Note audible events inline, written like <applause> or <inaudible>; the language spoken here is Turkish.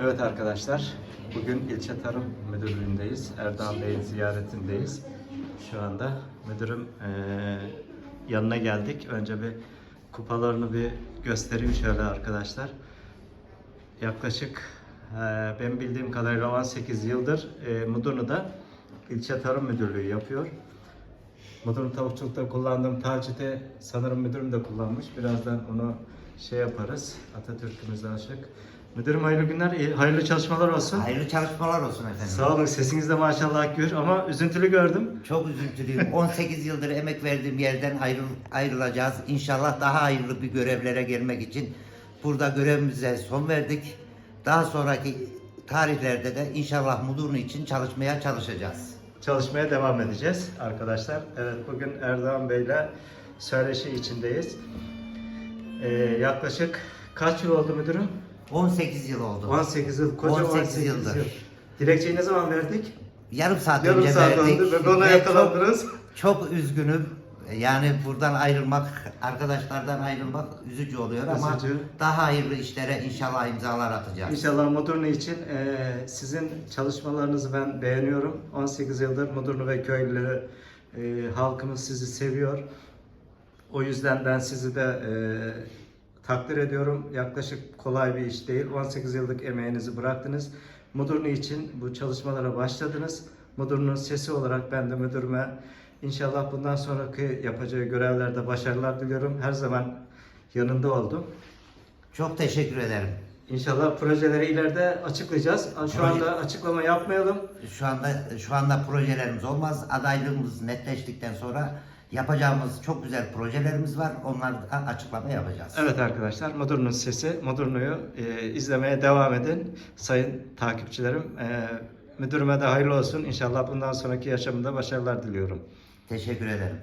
Evet arkadaşlar, bugün ilçe tarım müdürlüğündeyiz. Erdoğan Bey'in ziyaretindeyiz. Şu anda müdürüm eee, yanına geldik. Önce bir kupalarını bir göstereyim şöyle arkadaşlar. Yaklaşık eee, ben bildiğim kadarıyla 18 yıldır eee Mudurnu'da ilçe tarım müdürlüğü yapıyor. Mudurnu tavukçulukta kullandığım tacide sanırım müdürüm de kullanmış. Birazdan onu şey yaparız. Atatürk'ümüze aşık. Müdürüm hayırlı günler, hayırlı çalışmalar olsun. Hayırlı çalışmalar olsun efendim. Sağ olun, sesiniz de maşallah gür ama üzüntülü gördüm. Çok üzüntülüyüm. <laughs> 18 yıldır emek verdiğim yerden ayrıl, ayrılacağız. İnşallah daha hayırlı bir görevlere gelmek için burada görevimize son verdik. Daha sonraki tarihlerde de inşallah Mudurnu için çalışmaya çalışacağız. Çalışmaya devam edeceğiz arkadaşlar. Evet, bugün Erdoğan Bey'le söyleşi içindeyiz. Ee, yaklaşık kaç yıl oldu müdürüm? 18 yıl oldu. 18 yıl, koca 18, 18 yıldır. yıl. Dilekçeyi ne zaman verdik? Yarım saat Yarım önce saat verdik. oldu ve bana yakalandınız. Çok, çok üzgünüm. Yani buradan ayrılmak, arkadaşlardan ayrılmak üzücü oluyor ama Üzücü. daha hayırlı işlere inşallah imzalar atacağız. İnşallah Mudurnu için e, sizin çalışmalarınızı ben beğeniyorum. 18 yıldır Mudurnu ve köylüleri, e, halkımız sizi seviyor. O yüzden ben sizi de e, takdir ediyorum. Yaklaşık kolay bir iş değil. 18 yıllık emeğinizi bıraktınız. Mudurnu için bu çalışmalara başladınız. Mudurnu'nun sesi olarak ben de müdürüme inşallah bundan sonraki yapacağı görevlerde başarılar diliyorum. Her zaman yanında oldum. Çok teşekkür ederim. İnşallah projeleri ileride açıklayacağız. Şu Proje- anda açıklama yapmayalım. Şu anda şu anda projelerimiz olmaz. Adaylığımız netleştikten sonra yapacağımız çok güzel projelerimiz var. Onlar açıklama yapacağız. Evet arkadaşlar, Modurn'un sesi. Modurn'u e, izlemeye devam edin. Sayın takipçilerim, e, müdürüme de hayırlı olsun. İnşallah bundan sonraki yaşamında başarılar diliyorum. Teşekkür ederim.